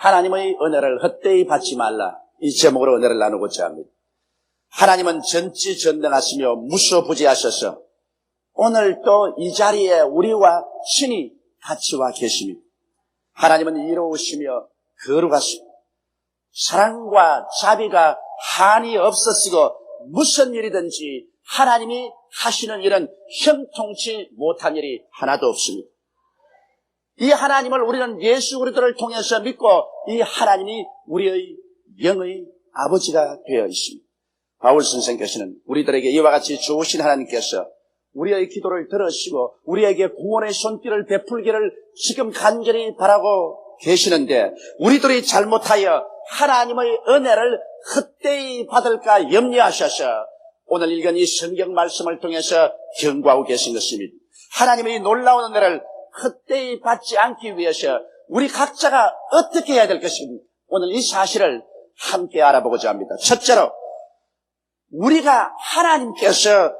하나님의 은혜를 헛되이 받지 말라. 이 제목으로 은혜를 나누고자 합니다. 하나님은 전지전능하시며 무소부지하셔서 오늘 또이 자리에 우리와 신이 같이 와 계십니다. 하나님은 이로우시며 거룩하시고 사랑과 자비가 한이 없었으고 무슨 일이든지 하나님이 하시는 일은 형통치 못한 일이 하나도 없습니다. 이 하나님을 우리는 예수 그리스도를 통해서 믿고 이 하나님이 우리의 영의 아버지가 되어 있습니다. 바울 선생께서는 우리들에게 이와 같이 좋으신 하나님께서 우리의 기도를 들으시고 우리에게 구원의 손길을 베풀기를 지금 간절히 바라고 계시는데 우리들이 잘못하여 하나님의 은혜를 헛되이 받을까 염려하셔서 오늘 읽은 이 성경 말씀을 통해서 경고하고 계신 것입니다. 하나님의 놀라운 은혜를 헛되이 받지 않기 위해서 우리 각자가 어떻게 해야 될 것인가 오늘 이 사실을 함께 알아보고자 합니다. 첫째로 우리가 하나님께서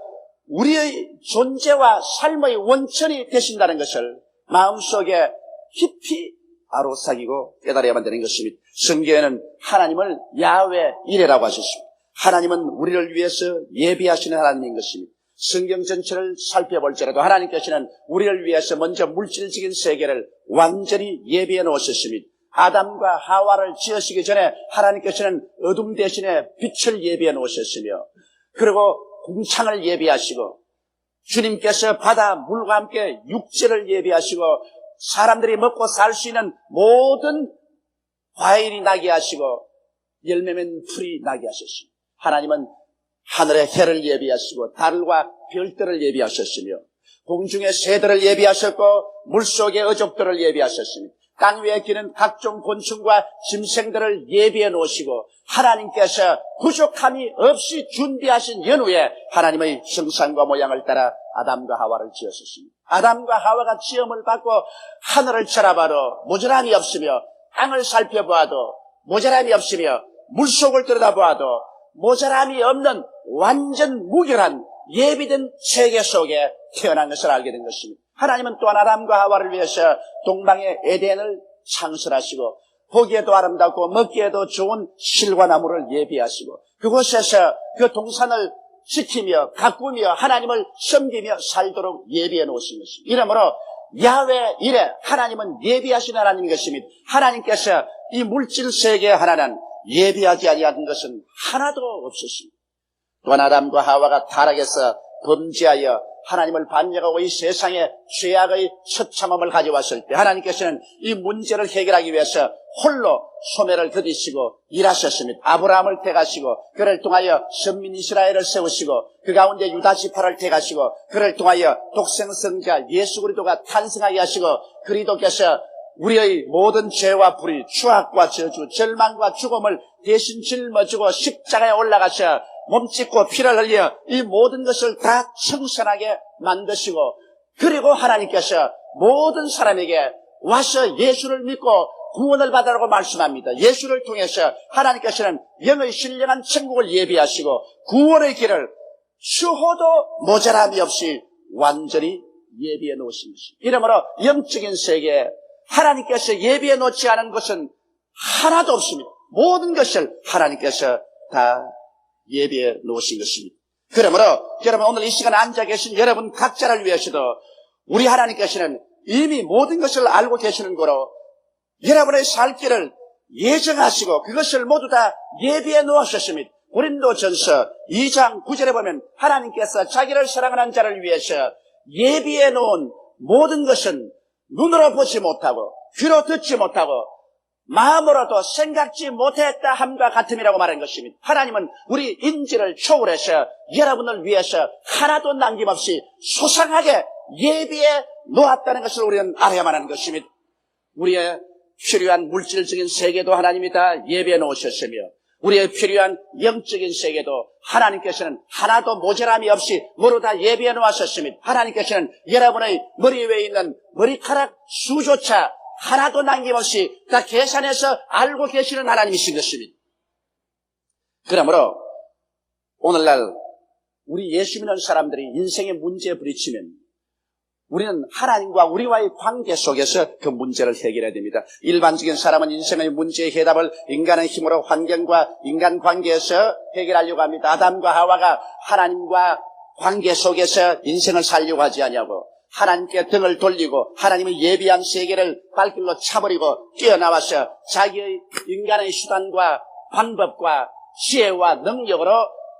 우리의 존재와 삶의 원천이 되신다는 것을 마음속에 깊이 아로사기고 깨달아야만 되는 것입니다. 성경에는 하나님을 야외 이래라고 하셨습니다. 하나님은 우리를 위해서 예비하시는 하나님인 것입니다. 성경 전체를 살펴볼지라도 하나님께서는 우리를 위해서 먼저 물질적인 세계를 완전히 예비해 놓으셨습니다. 아담과 하와를 지으시기 전에 하나님께서는 어둠 대신에 빛을 예비해 놓으셨으며 그리고 궁창을 예비하시고 주님께서 바다 물과 함께 육지를 예비하시고 사람들이 먹고 살 수 있는 모든 과일이 나게 하시고 열매면 풀이 나게 하셨습니다. 하나님은 하늘의 해를 예비하시고 달과 별들을 예비하셨으며 공중의 새들을 예비하셨고 물속의 어족들을 예비하셨습니다. 땅 위에 기는 각종 곤충과 짐승들을 예비해 놓으시고 하나님께서 부족함이 없이 준비하신 연후에 하나님의 형상과 모양을 따라 아담과 하와를 지었습니다. 아담과 하와가 지음을 받고 하늘을 쳐다봐도 모자람이 없으며 땅을 살펴보아도 모자람이 없으며 물속을 들여다보아도 모자람이 없는 완전 무결한 예비된 세계 속에 태어난 것을 알게 된 것입니다. 하나님은 또한 아담과 하와를 위해서 동방의 에덴을 창설하시고 보기에도 아름답고 먹기에도 좋은 실과 나무를 예비하시고 그곳에서 그 동산을 지키며 가꾸며 하나님을 섬기며 살도록 예비해 놓으신 것입니다. 이러므로 야외 이래 하나님은 예비하신 하나님인 것입니다. 하나님께서 이 물질 세계 하나는 예비하지 아니한 것은 하나도 없으십니다. 또한 아담과 하와가 타락해서 범죄하여 하나님을 반역하고 이 세상에 죄악의 처참함을 가져왔을 때 하나님께서는 이 문제를 해결하기 위해서 홀로 소매를 거두시고 일하셨습니다. 아브라함을 택하시고 그를 통하여 선민 이스라엘을 세우시고 그 가운데 유다 지파를 택하시고 그를 통하여 독생성자 예수 그리스도가 탄생하게 하시고 그리스도께서 우리의 모든 죄와 불의, 추악과 저주, 절망과 죽음을 대신 짊어지고 십자가에 올라가셔 몸짓고 피를 흘려 이 모든 것을 다 청산하게 만드시고 그리고 하나님께서 모든 사람에게 와서 예수를 믿고 구원을 받으라고 말씀합니다. 예수를 통해서 하나님께서는 영의 신령한 천국을 예비하시고 구원의 길을 추호도 모자람이 없이 완전히 예비해 놓으신 것입니다. 이러므로 영적인 세계에 하나님께서 예비해 놓지 않은 것은 하나도 없습니다. 모든 것을 하나님께서 다 예비해 놓으신 것입니다. 그러므로 여러분 오늘 이 시간 앉아 계신 여러분 각자를 위해서도 우리 하나님께서는 이미 모든 것을 알고 계시는 거로 여러분의 살 길을 예정하시고 그것을 모두 다 예비해 놓으셨습니다. 고린도 전서 2장 9절에 보면 하나님께서 자기를 사랑하는 자를 위해서 예비해 놓은 모든 것은 눈으로 보지 못하고 귀로 듣지 못하고 마음으로도 생각지 못했다 함과 같음이라고 말한 것입니다. 하나님은 우리 인지를 초월해서 여러분을 위해서 하나도 남김없이 소상하게 예비해 놓았다는 것을 우리는 알아야만 하는 것입니다. 우리의 필요한 물질적인 세계도 하나님이 다 예비해 놓으셨으며 우리의 필요한 영적인 세계도 하나님께서는 하나도 모자람이 없이 모두 다 예비해 놓으셨습니다. 하나님께서는 여러분의 머리 위에 있는 머리카락 수조차 하나도 남김없이 다 계산해서 알고 계시는 하나님이신 것입니다. 그러므로 오늘날 우리 예수 믿는 사람들이 인생의 문제에 부딪히면 우리는 하나님과 우리와의 관계 속에서 그 문제를 해결해야 됩니다. 일반적인 사람은 인생의 문제의 해답을 인간의 힘으로 환경과 인간 관계에서 해결하려고 합니다. 아담과 하와가 하나님과 관계 속에서 인생을 살려고 하지 않냐고 하나님께 등을 돌리고 하나님의 예비한 세계를 발길로 차버리고 뛰어나와서 자기의 인간의 수단과 방법과 지혜와 능력으로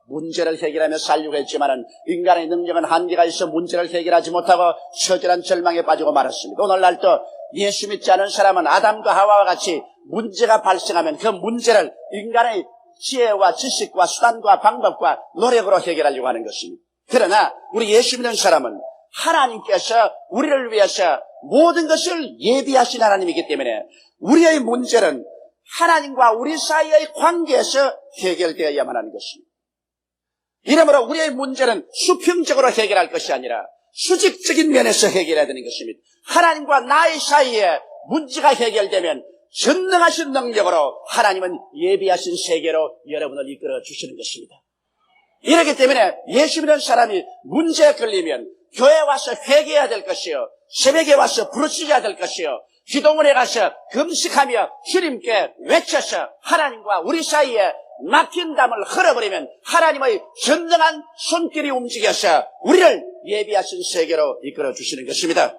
문제를 해결하며 살려고 했지만은 인간의 능력은 한계가 있어 문제를 해결하지 못하고 처절한 절망에 빠지고 말았습니다. 오늘날도 예수 믿지 않은 사람은 아담과 하와와 같이 문제가 발생하면 그 문제를 인간의 지혜와 지식과 수단과 방법과 노력으로 해결하려고 하는 것입니다. 그러나 우리 예수 믿는 사람은 하나님께서 우리를 위해서 모든 것을 예비하신 하나님이기 때문에 우리의 문제는 하나님과 우리 사이의 관계에서 해결되어야만 하는 것입니다. 이러므로 우리의 문제는 수평적으로 해결할 것이 아니라 수직적인 면에서 해결해야 되는 것입니다. 하나님과 나의 사이에 문제가 해결되면 전능하신 능력으로 하나님은 예비하신 세계로 여러분을 이끌어 주시는 것입니다. 이렇기 때문에 예수 믿는 사람이 문제에 걸리면 교회 와서 회개해야 될 것이요. 새벽에 와서 부르짖어야 될 것이요. 기도문에 가서 금식하며 주님께 외쳐서 하나님과 우리 사이에 막힌 담을 흘어버리면 하나님의 전능한 손길이 움직여서 우리를 예비하신 세계로 이끌어 주시는 것입니다.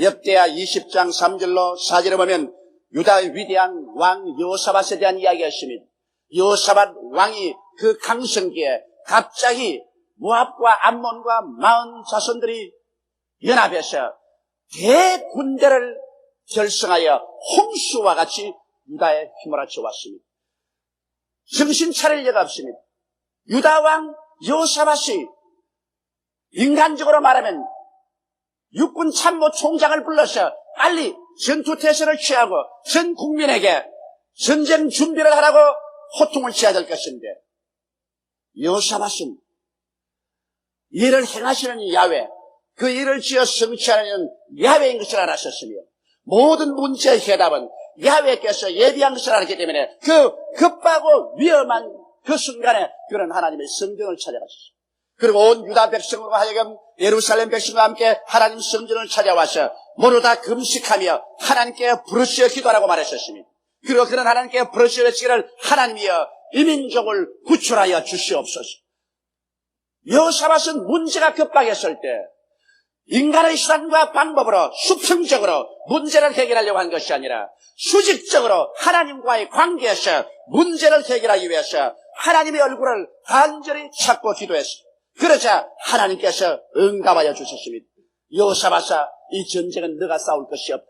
역대하 20장 3절로 4절에 보면 유다의 위대한 왕 여호사밧에 대한 이야기였습니다. 여호사밧 왕이 그 강성기에 갑자기 모압과 암몬과 마흔 자손들이 연합해서 대군대를 결성하여 홍수와 같이 유다에 휘몰아쳐 왔습니다. 정신 차릴 여가 없습니다. 유다 왕 여호사밧이 인간적으로 말하면 육군 참모 총장을 불러서 빨리 전투 태세를 취하고 전 국민에게 전쟁 준비를 하라고 호통을 치어야 될 것인데 여호사밧은 일을 행하시는 야외 그 일을 지어 성취하는 야외인 것을 알았었으며 모든 문제의 해답은 야외께서 예비한 것을 알았기 때문에 그 급하고 위험한 그 순간에 그런 하나님의 성전을 찾아갔습니다. 그리고 온 유다 백성으로 하여금 예루살렘 백성과 함께 하나님 성전을 찾아와서 모두 다 금식하며 하나님께 부르짖어 기도하라고 말했었습니다. 그리고 그런 하나님께 부르짖어 외치기를 하나님이여 이민족을 구출하여 주시옵소서. 여호사밧은 문제가 급박했을 때 인간의 수단과 방법으로 수평적으로 문제를 해결하려고 한 것이 아니라 수직적으로 하나님과의 관계에서 문제를 해결하기 위해서 하나님의 얼굴을 간절히 찾고 기도했습니다. 그러자 하나님께서 응답하여 주셨습니다. 여호사밧아 이 전쟁은 너가 싸울 것이 없다.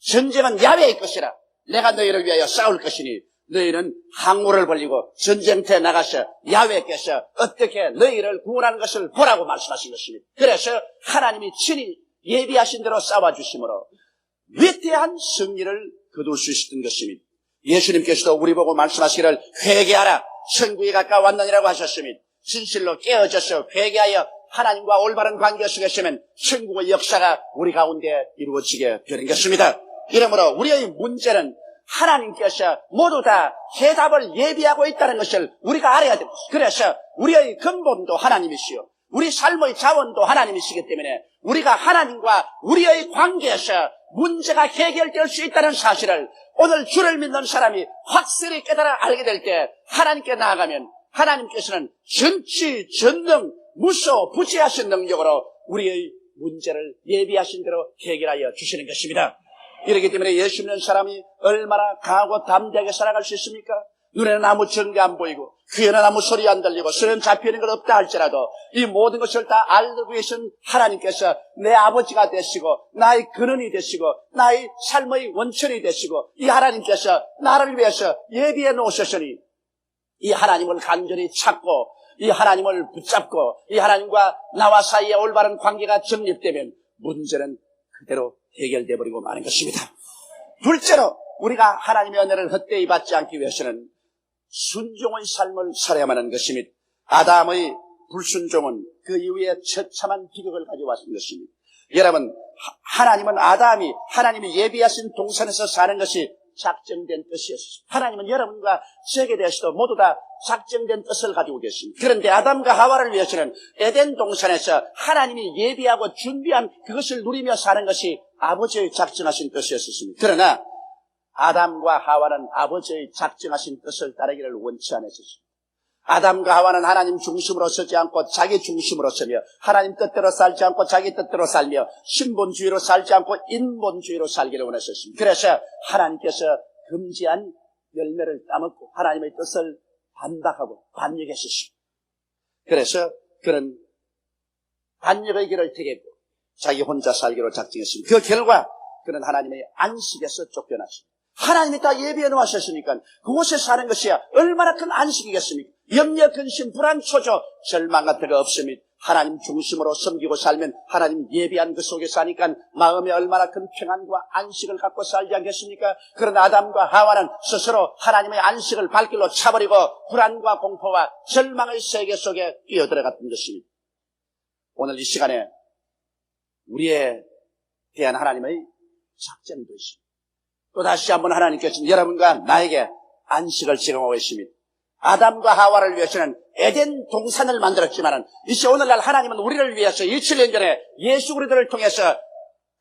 전쟁은 야외의 것이라 내가 너희를 위하여 싸울 것이니 너희는 항우를 벌리고 전쟁터에 나가서 야외께서 어떻게 너희를 구원하는 것을 보라고 말씀하신 것입니다. 그래서 하나님이 친히 예비하신 대로 싸워주심으로 위대한 승리를 거둘 수 있었던 것입니다. 예수님께서도 우리 보고 말씀하시기를 회개하라 천국이 가까웠느니라고 하셨습니다. 진실로 깨어져서 회개하여 하나님과 올바른 관계 속에 있으면 천국의 역사가 우리 가운데 이루어지게 되는 것입니다. 이러므로 우리의 문제는 하나님께서 모두 다 해답을 예비하고 있다는 것을 우리가 알아야 됩니다. 그래서 우리의 근본도 하나님이시요. 우리 삶의 자원도 하나님이시기 때문에 우리가 하나님과 우리의 관계에서 문제가 해결될 수 있다는 사실을 오늘 주를 믿는 사람이 확실히 깨달아 알게 될 때 하나님께 나아가면 하나님께서는 전치, 전능, 무소, 부지하신 능력으로 우리의 문제를 예비하신 대로 해결하여 주시는 것입니다. 이렇기 때문에 예수 믿는 사람이 얼마나 강하고 담대하게 살아갈 수 있습니까? 눈에는 아무 증거 안 보이고 귀에는 아무 소리 안 들리고 손에는 잡히는 것 없다 할지라도 이 모든 것을 다 알고 계신 하나님께서 내 아버지가 되시고 나의 근원이 되시고 나의 삶의 원천이 되시고 이 하나님께서 나를 위해서 예비해 놓으셨으니 이 하나님을 간절히 찾고 이 하나님을 붙잡고 이 하나님과 나와 사이에 올바른 관계가 정립되면 문제는 그대로 해결돼 버리고 마는 것입니다. 둘째로 우리가 하나님의 은혜를 헛되이 받지 않기 위해서는 순종의 삶을 살아야만 하는 것입니다. 아담의 불순종은 그 이후에 처참한 비극을 가져왔던 것입니다. 여러분, 하- 하나님은 아담이 하나님이 예비하신 동산에서 사는 것이 작정된 뜻이었습니다. 하나님은 여러분과 저에게 대해서도 모두 다 작정된 뜻을 가지고 계십니다. 그런데 아담과 하와를 위해서는 에덴 동산에서 하나님이 예비하고 준비한 그것을 누리며 사는 것이 아버지의 작정하신 뜻이었습니다. 그러나 아담과 하와는 아버지의 작정하신 뜻을 따르기를 원치 않았습니다. 아담과 하와는 하나님 중심으로 서지 않고 자기 중심으로 서며 하나님 뜻대로 살지 않고 자기 뜻대로 살며 신본주의로 살지 않고 인본주의로 살기를 원하셨습니다. 그래서 하나님께서 금지한 열매를 따먹고 하나님의 뜻을 반박하고 반역했었습니다. 그래서 그런 반역의 길을 택했고 자기 혼자 살기로 작정했습니다. 그 결과 그는 하나님의 안식에서 쫓겨났습니다. 하나님이 다 예비해 놓으셨으니까 그곳에 사는 것이 얼마나 큰 안식이겠습니까? 염려, 근심, 불안, 초조, 절망 같은 거 없습니다. 하나님 중심으로 섬기고 살면 하나님 예비한 그 속에 사니까 마음에 얼마나 큰 평안과 안식을 갖고 살지 않겠습니까? 그러나 아담과 하와는 스스로 하나님의 안식을 발길로 차버리고 불안과 공포와 절망의 세계 속에 뛰어들어갔던 것입니다. 오늘 이 시간에 우리에 대한 하나님의 작전도 있습니다. 또 다시 한번 하나님께서는 여러분과 나에게 안식을 제공하고 있습니다. 아담과 하와를 위해서는 에덴 동산을 만들었지만 이제 오늘날 하나님은 우리를 위해서 1칠년 전에 예수 그리스도를 통해서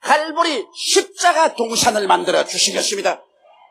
갈보리 십자가 동산을 만들어 주신 것입니다.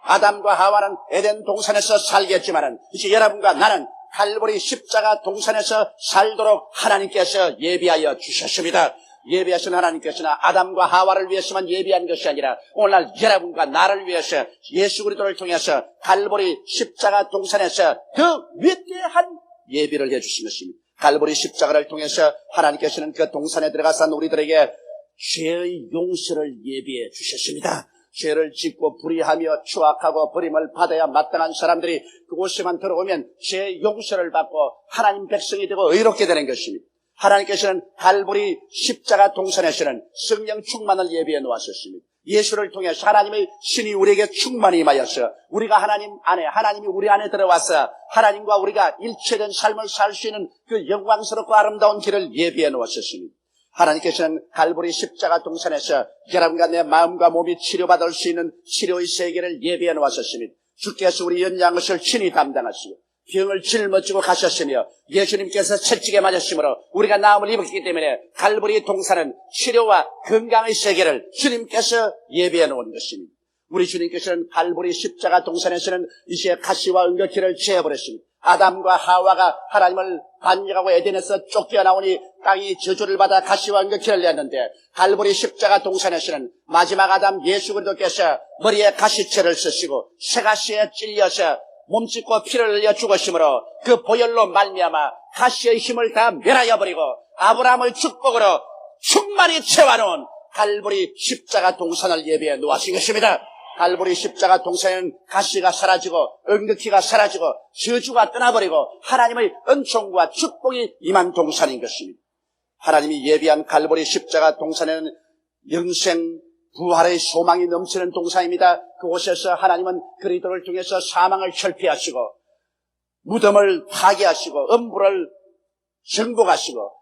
아담과 하와는 에덴 동산에서 살겠지만 이제 여러분과 나는 갈보리 십자가 동산에서 살도록 하나님께서 예비하여 주셨습니다. 예비하신 하나님께서는 아담과 하와를 위해서만 예비한 것이 아니라 오늘날 여러분과 나를 위해서 예수 그리스도를 통해서 갈보리 십자가 동산에서 그 위대한 예비를 해주신 것입니다. 갈보리 십자가를 통해서 하나님께서는 그 동산에 들어가서 우리들에게 죄의 용서를 예비해 주셨습니다. 죄를 짓고 불의하며 추악하고 버림을 받아야 마땅한 사람들이 그곳에만 들어오면 죄 용서를 받고 하나님 백성이 되고 의롭게 되는 것입니다. 하나님께서는 갈보리 십자가 동산에서는 성령 충만을 예비해 놓았었습니다. 예수를 통해서 하나님의 신이 우리에게 충만히 임하여서 우리가 하나님 안에 하나님이 우리 안에 들어와서 하나님과 우리가 일체된 삶을 살 수 있는 그 영광스럽고 아름다운 길을 예비해 놓았었습니다. 하나님께서는 갈보리 십자가 동산에서 여러분과 내 마음과 몸이 치료받을 수 있는 치료의 세계를 예비해 놓았었습니다. 주께서 우리 연양 것을 친히 담당하시고 병을 짊어지고 가셨으며 예수님께서 채찍에 맞으심으로 우리가 나음을 입었기 때문에 갈보리 동산은 치료와 건강의 세계를 주님께서 예비해 놓은 것입니다. 우리 주님께서는 갈보리 십자가 동산에서는 이제 가시와 은거키를 제어버렸습니다. 아담과 하와가 하나님을 반역하고 에덴에서 쫓겨나오니 땅이 저주를 받아 가시와 은거키를 냈는데 갈보리 십자가 동산에서는 마지막 아담 예수 그리스도께서 머리에 가시채를 쓰시고 새가시에 찔려서 몸짓고 피를 흘려 죽으심으로 그 보혈로 말미암아 가시의 힘을 다 멸하여 버리고 아브라함의 축복으로 충만히 채워놓은 갈보리 십자가 동산을 예비해 놓으신 것입니다. 갈보리 십자가 동산에는 가시가 사라지고 은극기가 사라지고 저주가 떠나버리고 하나님의 은총과 축복이 임한 동산인 것입니다. 하나님이 예비한 갈보리 십자가 동산에는 영생 부활의 소망이 넘치는 동산입니다. 그곳에서 하나님은 그리스도를 통해서 사망을 철폐하시고 무덤을 파괴하시고 음부를 정복하시고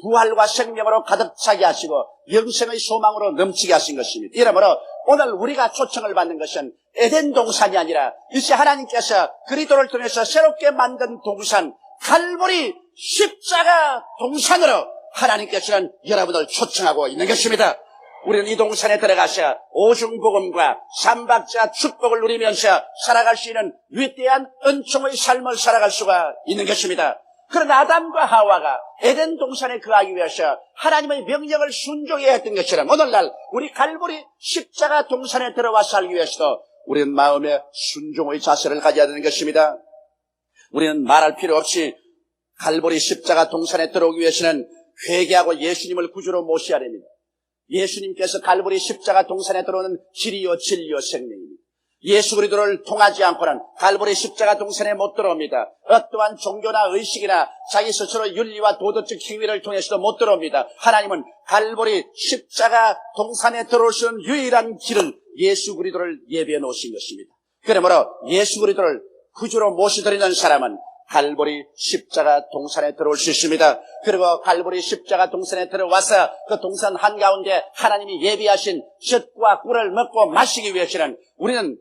부활과 생명으로 가득 차게 하시고 영생의 소망으로 넘치게 하신 것입니다. 이러므로 오늘 우리가 초청을 받는 것은 에덴 동산이 아니라 이제 하나님께서 그리스도를 통해서 새롭게 만든 동산 갈보리 십자가 동산으로 하나님께서는 여러분을 초청하고 있는 것입니다. 우리는 이 동산에 들어가서 오중복음과 삼박자 축복을 누리면서 살아갈 수 있는 위대한 은총의 삶을 살아갈 수가 있는 것입니다. 그러나 아담과 하와가 에덴 동산에 거하기 위해서 하나님의 명령을 순종해야 했던 것처럼 오늘날 우리 갈보리 십자가 동산에 들어와 살기 위해서도 우리는 마음에 순종의 자세를 가져야 되는 것입니다. 우리는 말할 필요 없이 갈보리 십자가 동산에 들어오기 위해서는 회개하고 예수님을 구주로 모셔야 됩니다. 예수님께서 갈보리 십자가 동산에 들어오는 길이요 진리요 생명입니다. 예수 그리스도를 통하지 않고는 갈보리 십자가 동산에 못 들어옵니다. 어떠한 종교나 의식이나 자기 스스로 윤리와 도덕적 행위를 통해서도 못 들어옵니다. 하나님은 갈보리 십자가 동산에 있는 유일한 길은 예수 그리스도를 예비해 놓으신 것입니다. 그러므로 예수 그리스도를 구주로 모시드리는 사람은 갈보리 십자가 동산에 들어올 수 있습니다. 그리고 갈보리 십자가 동산에 들어와서 그 동산 한가운데 하나님이 예비하신 젖과 꿀을 먹고 마시기 위해서는 우리는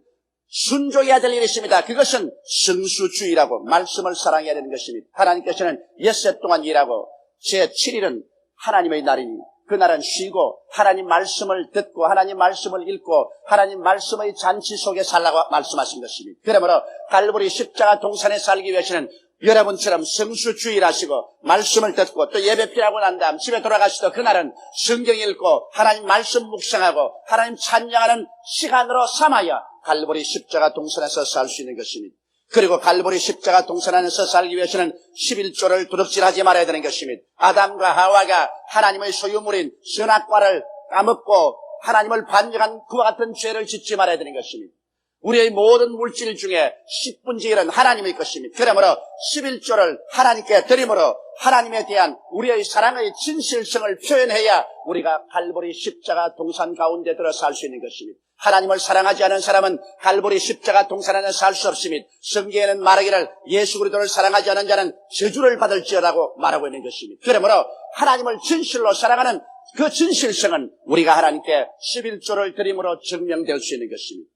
순종해야 될 일이 있습니다. 그것은 성수주의라고 말씀을 사랑해야 되는 것입니다. 하나님께서는 엿새 동안 일하고 제7일은 하나님의 날이니 그날은 쉬고 하나님 말씀을 듣고 하나님 말씀을 읽고 하나님 말씀의 잔치 속에 살라고 말씀하신 것입니다. 그러므로 갈보리 십자가 동산에 살기 위해서는 여러분처럼 성수주의를 하시고 말씀을 듣고 또 예배 피하고 난 다음 집에 돌아가시도 그날은 성경 읽고 하나님 말씀 묵상하고 하나님 찬양하는 시간으로 삼아야 갈보리 십자가 동산에서 살 수 있는 것입니다. 그리고 갈보리 십자가 동산 안에서 살기 위해서는 11조를 두둑질하지 말아야 되는 것입니다. 아담과 하와가 하나님의 소유물인 선악과를 까먹고 하나님을 반역한 그와 같은 죄를 짓지 말아야 되는 것입니다. 우리의 모든 물질 중에 10분의 1은 하나님의 것입니다. 그러므로 11조를 하나님께 드림으로 하나님에 대한 우리의 사랑의 진실성을 표현해야 우리가 갈보리 십자가 동산 가운데 들어 살 수 있는 것입니다. 하나님을 사랑하지 않은 사람은 갈보리 십자가 동산 안에 살수 없습니다. 성경에는 말하기를 예수 그리스도를 사랑하지 않은 자는 저주를 받을지어라고 말하고 있는 것입니다. 그러므로 하나님을 진실로 사랑하는 그 진실성은 우리가 하나님께 11조를 드림으로 증명될 수 있는 것입니다.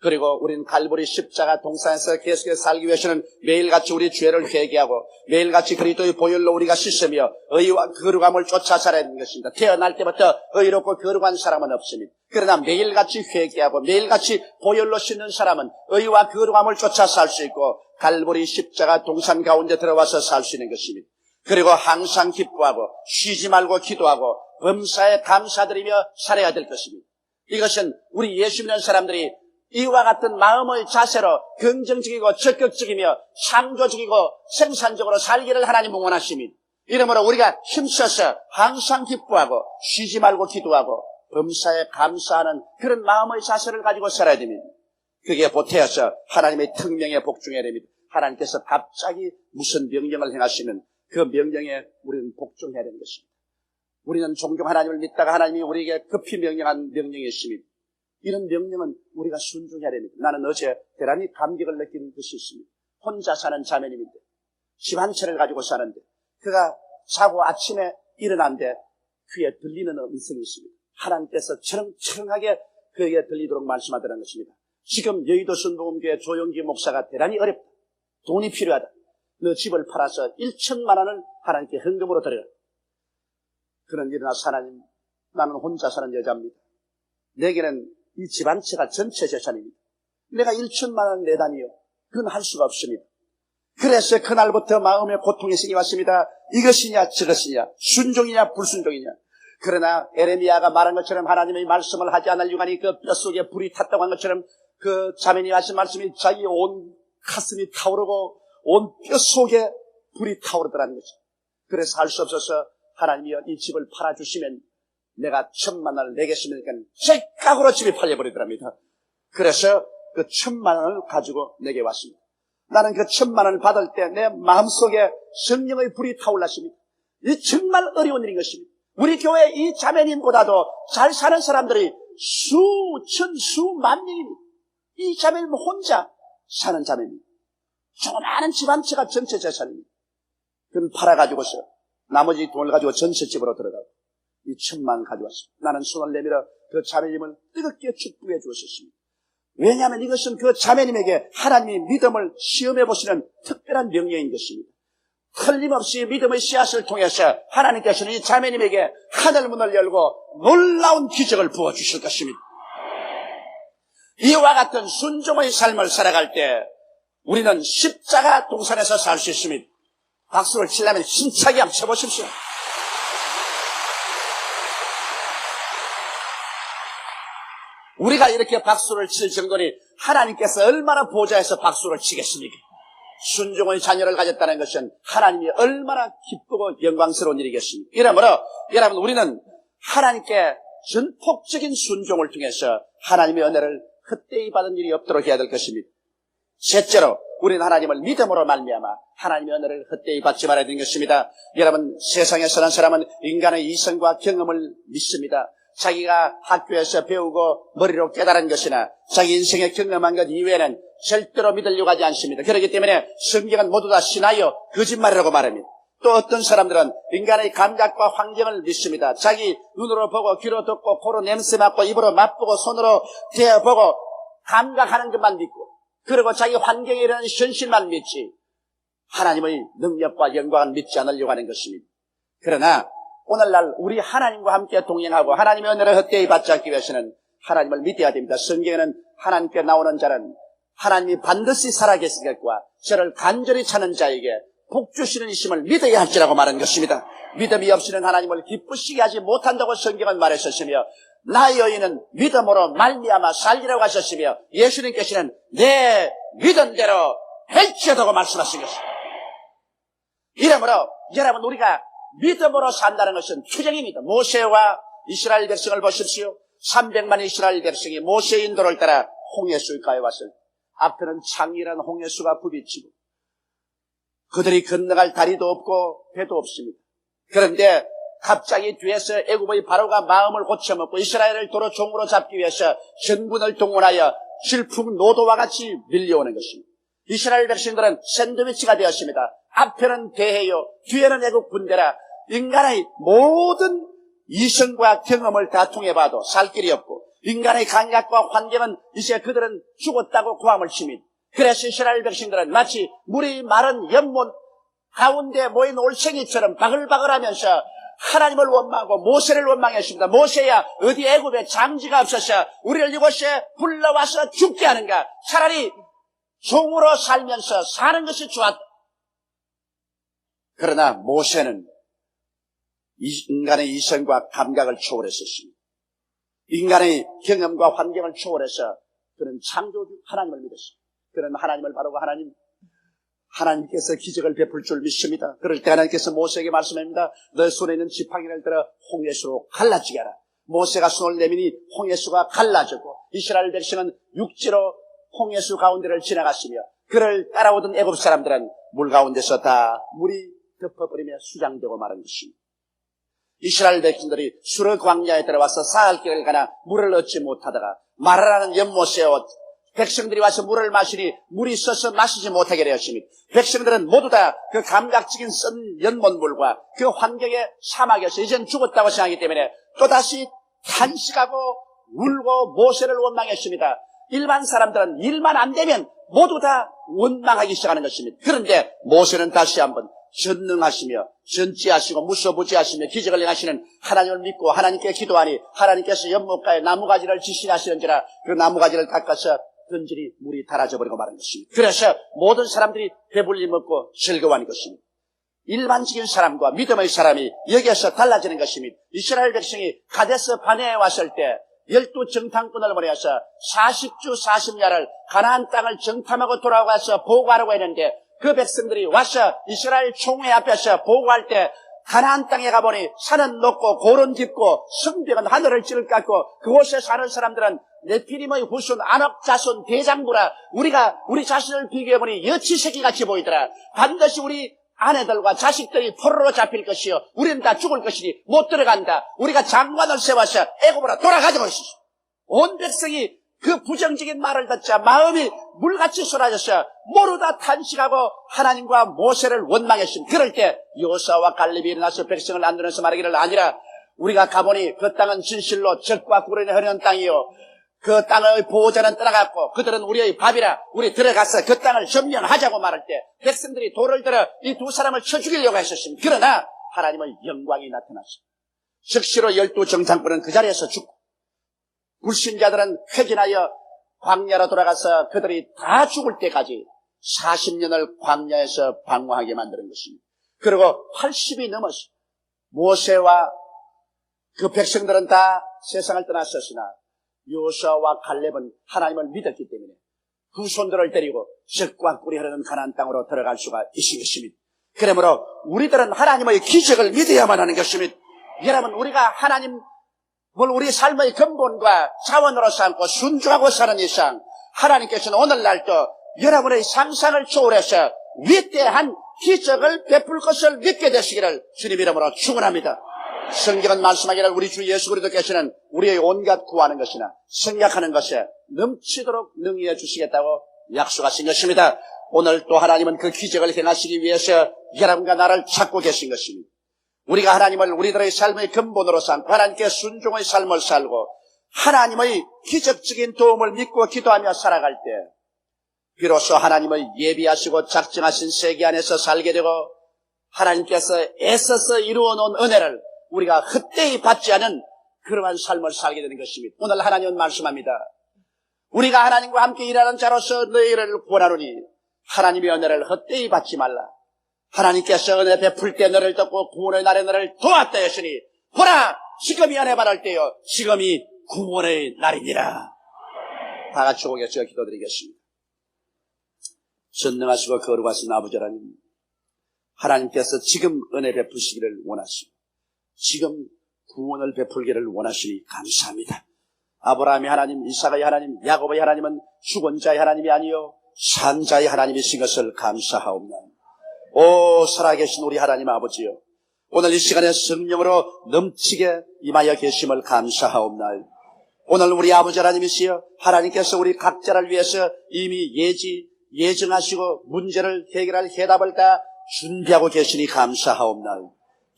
그리고 우리는 갈보리 십자가 동산에서 계속해서 살기 위해서는 매일같이 우리 죄를 회개하고 매일같이 그리스도의 보혈로 우리가 씻으며 의와 거룩함을 쫓아 살아야 하는 것입니다. 태어날 때부터 의롭고 거룩한 사람은 없습니다. 그러나 매일같이 회개하고 매일같이 보혈로 씻는 사람은 의와 거룩함을 쫓아 살 수 있고 갈보리 십자가 동산 가운데 들어와서 살 수 있는 것입니다. 그리고 항상 기뻐하고 쉬지 말고 기도하고 범사에 감사드리며 살아야 될 것입니다. 이것은 우리 예수 믿는 사람들이 이와 같은 마음의 자세로 긍정적이고 적극적이며 창조적이고 생산적으로 살기를 하나님 응원하십니다. 이러므로 우리가 힘써서 항상 기뻐하고 쉬지 말고 기도하고 범사에 감사하는 그런 마음의 자세를 가지고 살아야 됩니다. 그게 보태어서 하나님의 특명에 복종해야 됩니다. 하나님께서 갑자기 무슨 명령을 행하시면 그 명령에 우리는 복종해야 되는 것입니다. 우리는 종종 하나님을 믿다가 하나님이 우리에게 급히 명령한 명령이 있습니다. 이런 명령은 우리가 순종해야 됩니다. 나는 어제 대단히 감격을 느낀 것이 있습니다. 혼자 사는 자매님인데 집 한 채를 가지고 사는데 그가 자고 아침에 일어난데 귀에 들리는 음성이 있습니다. 하나님께서 철렁철렁하게 그에게 들리도록 말씀하더라는 것입니다. 지금 여의도 순복음교회 조용기 목사가 대단히 어렵다. 돈이 필요하다. 너 집을 팔아서 1천만 원을 하나님께 헌금으로 드려라. 그런 일어나서 하나님, 나는 혼자 사는 여자입니다. 내게는 이집한 채가 전체 재산입니다. 내가 1천만 원 내다니요. 그건 할 수가 없습니다. 그래서 그날부터 마음의 고통이 생기 왔습니다. 이것이냐 저것이냐 순종이냐 불순종이냐 그러나 에레미야가 말한 것처럼 하나님의 말씀을 하지 않을 유간이 그 뼛속에 불이 탔다고 한 것처럼 그 자매니 하신 말씀이 자기 온 가슴이 타오르고 온 뼛속에 불이 타오르더라는 거죠. 그래서 할 수 없어서 하나님이여 이 집을 팔아주시면 내가 천만 원을 내겠습니까? 즉각으로 집이 팔려버리더랍니다. 그래서 그 천만 원을 가지고 내게 왔습니다. 나는 그 천만 원을 받을 때 내 마음속에 성령의 불이 타올랐습니다. 이 정말 어려운 일인 것입니다. 우리 교회 이 자매님보다도 잘 사는 사람들이 수천, 수만 명입니다. 이 자매님 혼자 사는 자매입니다. 조그마한 집 한 채가 전체 재산입니다. 그건 팔아가지고서 나머지 돈을 가지고 전체 집으로 들어가고 이 천만 가져왔습니다. 나는 손을 내밀어 그 자매님을 뜨겁게 축복해 주었습니다. 왜냐하면 이것은 그 자매님에게 하나님이 믿음을 시험해 보시는 특별한 명령인 것입니다. 틀림없이 믿음의 씨앗을 통해서 하나님께서는 이 자매님에게 하늘 문을 열고 놀라운 기적을 부어 주실 것입니다. 이와 같은 순종의 삶을 살아갈 때 우리는 십자가 동산에서 살 수 있습니다. 박수를 치려면 힘차게 한번 쳐보십시오. 우리가 이렇게 박수를 칠 정도니 하나님께서 얼마나 보좌에서 박수를 치겠습니까? 순종의 자녀를 가졌다는 것은 하나님이 얼마나 기쁘고 영광스러운 일이겠습니까? 이러므로 여러분 우리는 하나님께 전폭적인 순종을 통해서 하나님의 은혜를 헛되이 받은 일이 없도록 해야 될 것입니다. 셋째로 우리는 하나님을 믿음으로 말미암아 하나님의 은혜를 헛되이 받지 말아야 되는 것입니다. 여러분 세상에 사는 사람은 인간의 이성과 경험을 믿습니다. 자기가 학교에서 배우고 머리로 깨달은 것이나 자기 인생에 경험한 것 이외에는 절대로 믿으려고 하지 않습니다. 그렇기 때문에 성경은 모두 다 신하여 거짓말이라고 말합니다. 또 어떤 사람들은 인간의 감각과 환경을 믿습니다. 자기 눈으로 보고 귀로 듣고 코로 냄새 맡고 입으로 맛보고 손으로 대어보고 감각하는 것만 믿고 그리고 자기 일어나는 현실만 믿지 하나님의 능력과 영광을 믿지 않으려고 하는 것입니다. 그러나 오늘날 우리 하나님과 함께 동행하고 하나님의 은혜를 헛되이 받지 않기 위해서는 하나님을 믿어야 됩니다. 성경에는 하나님께 나오는 자는 하나님이 반드시 살아계신 것과 저를 간절히 찾는 자에게 복 주시는 이심을 믿어야 할지라고 말한 것입니다. 믿음이 없이는 하나님을 기쁘시게 하지 못한다고 성경은 말했었으며 나의 여인은 믿음으로 말미암아 살리라고 하셨으며 예수님께서는 내 믿음대로 할지어다고 말씀하신 것입니다. 이러므로 여러분 우리가 믿음으로 산다는 것은 투정입니다. 모세와 이스라엘 백성을 보십시오. 300만 이스라엘 백성이 모세의 인도를 따라 홍해수가에 왔을 때 앞에는 창이란 홍해수가 부비치고 그들이 건너갈 다리도 없고 배도 없습니다. 그런데 갑자기 뒤에서 애굽의 바로가 마음을 고쳐먹고 이스라엘을 도로 종으로 잡기 위해서 전군을 동원하여 질풍 노도와 같이 밀려오는 것입니다. 이스라엘 백성들은 샌드위치가 되었습니다. 앞에는 대해요, 뒤에는 애국 군대라 인간의 모든 이성과 경험을 다 통해봐도 살 길이 없고 인간의 감각과 환경은 이제 그들은 죽었다고 고함을 칩니다. 그래서 이스라엘 백성들은 마치 물이 마른 연못 가운데 모인 올챙이처럼 바글바글하면서 하나님을 원망하고 모세를 원망했습니다. 모세야 어디 애굽에 장지가 없어서 우리를 이곳에 불러와서 죽게 하는가? 차라리 종으로 살면서 사는 것이 좋았다. 그러나 모세는 이- 인간의 이성과 감각을 초월했었습니다. 인간의 경험과 환경을 초월해서 그는 창조주 하나님을 믿었습니다. 그는 하나님을 바라고 하나님, 하나님께서 기적을 베풀 줄 믿습니다. 그럴 때 하나님께서 모세에게 말씀합니다. 너 손에 있는 지팡이를 들어 홍해수로 갈라지게 하라. 모세가 손을 내미니 홍해수가 갈라졌고 이스라엘 백성은 육지로 홍해수 가운데를 지나갔으며 그를 따라오던 애굽 사람들은 물 가운데서 다 물이 덮어버리며 수장되고 말한 것입니다. 이스라엘 백성들이 수르 광야에 들어와서 사흘 길을 가나 물을 얻지 못하다가 마라라는 연못에 옷 백성들이 와서 물을 마시니 물이 써서 마시지 못하게 되었습니다. 백성들은 모두 다 그 감각적인 쓴 연못물과 그 환경의 사막에서 이젠 죽었다고 생각하기 때문에 또다시 탄식하고 울고 모세를 원망했습니다. 일반 사람들은 일만 안 되면 모두 다 원망하기 시작하는 것입니다. 그런데 모세는 다시 한번 전능하시며 전지하시고 무소부지하시며 기적을 행하시는 하나님을 믿고 하나님께 기도하니 하나님께서 연못가에 나무가지를 지시하시는지라 그 나무가지를 닦아서 던지니 물이 달아져 버리고 마는 것입니다. 그래서 모든 사람들이 배불리 먹고 즐거워하는 것입니다. 일반적인 사람과 믿음의 사람이 여기에서 달라지는 것입니다. 이스라엘 백성이 가데스 바네에 왔을 때 열두 정탐꾼을 보내서 40주 40야를 가나안 땅을 정탐하고 돌아와서 보고하라고 했는데 그 백성들이 와서 이스라엘 총회 앞에서 보고할 때 가나안 땅에 가보니 산은 높고 고른 깊고 성벽은 하늘을 찌를 깎고 그곳에 사는 사람들은 네피림의 후손 안업 자손 대장부라. 우리가 우리 자신을 비교해보니 여치새끼 같이 보이더라. 반드시 우리 아내들과 자식들이 포로로 잡힐 것이요. 우리는 다 죽을 것이니 못 들어간다. 우리가 장관을 세워서 애굽으로 돌아가자고 했었어 온 백성이 그 부정적인 말을 듣자 마음이 물같이 쏟아져서 모르다 탄식하고 하나님과 모세를 원망했습니다. 그럴 때 요사와 갈렙이 일어나서 백성을 안드면서 말하기를 아니라 우리가 가보니 그 땅은 진실로 적과 꿀이 흐르는 땅이요. 그 땅의 보호자는 떠나갔고 그들은 우리의 밥이라 우리 들어가서 그 땅을 점령하자고 말할 때 백성들이 돌을 들어 이 두 사람을 쳐 죽이려고 했었습니다. 그러나 하나님의 영광이 나타났습니다. 즉시로 열두 정상꾼은 그 자리에서 죽고 불신자들은 회진하여 광야로 돌아가서 그들이 다 죽을 때까지 40년을 광야에서 방황하게 만드는 것입니다. 그리고 80이 넘었어. 모세와 그 백성들은 다 세상을 떠났었으나 요사와 갈렙은 하나님을 믿었기 때문에 그 손들을 때리고 적과 꿀이 흐르는 가나안 땅으로 들어갈 수가 있은 것입니다. 그러므로 우리들은 하나님의 기적을 믿어야만 하는 것입니다. 여러분 우리가 하나님 뭘 우리 삶의 근본과 자원으로 삼고 순종하고 사는 이상 하나님께서는 오늘날도 여러분의 상상을 초월해서 위대한 기적을 베풀 것을 믿게 되시기를 주님 이름으로 축원합니다. 성경은 말씀하기를 우리 주 예수 그리스도께서는 우리의 온갖 구하는 것이나 생각하는 것에 넘치도록 능히해 주시겠다고 약속하신 것입니다. 오늘 또 하나님은 그 기적을 행하시기 위해서 여러분과 나를 찾고 계신 것입니다. 우리가 하나님을 우리들의 삶의 근본으로 삼고 하나님께 순종의 삶을 살고 하나님의 기적적인 도움을 믿고 기도하며 살아갈 때 비로소 하나님의 예비하시고 작정하신 세계 안에서 살게 되고 하나님께서 애써서 이루어 놓은 은혜를 우리가 헛되이 받지 않은 그러한 삶을 살게 되는 것입니다. 오늘 하나님은 말씀합니다. 우리가 하나님과 함께 일하는 자로서 너희를 권하노니 하나님의 은혜를 헛되이 받지 말라. 하나님께서 은혜 베풀 때 너를 듣고 구원의 날에 너를 도왔다 했으니 보라 지금이 은혜 받을 때요 지금이 구원의 날이니라. 다 같이 오겠죠 기도드리겠습니다. 전능하시고 거룩하신 아버지 하나님 하나님께서 지금 은혜 베푸시기를 원하시고 지금 구원을 베풀기를 원하시니 감사합니다. 아브라함의 하나님, 이삭의 하나님, 야곱의 하나님은 죽은 자의 하나님이 아니요 산 자의 하나님이신 것을 감사하옵나이다. 오 살아계신 우리 하나님 아버지요 오늘 이 시간에 성령으로 넘치게 임하여 계심을 감사하옵나이다. 오늘 우리 아버지 하나님이시여 하나님께서 우리 각자를 위해서 이미 예지 예정하시고 문제를 해결할 해답을 다 준비하고 계시니 감사하옵나이다.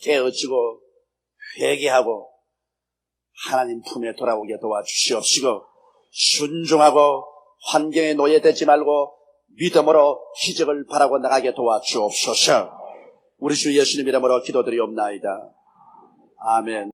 깨어지고 회개하고 하나님 품에 돌아오게 도와주시옵시고 순종하고 환경에 노예되지 말고 믿음으로 기적을 바라고 나가게 도와주옵소서. 우리 주 예수님 이름으로 기도드리옵나이다. 아멘.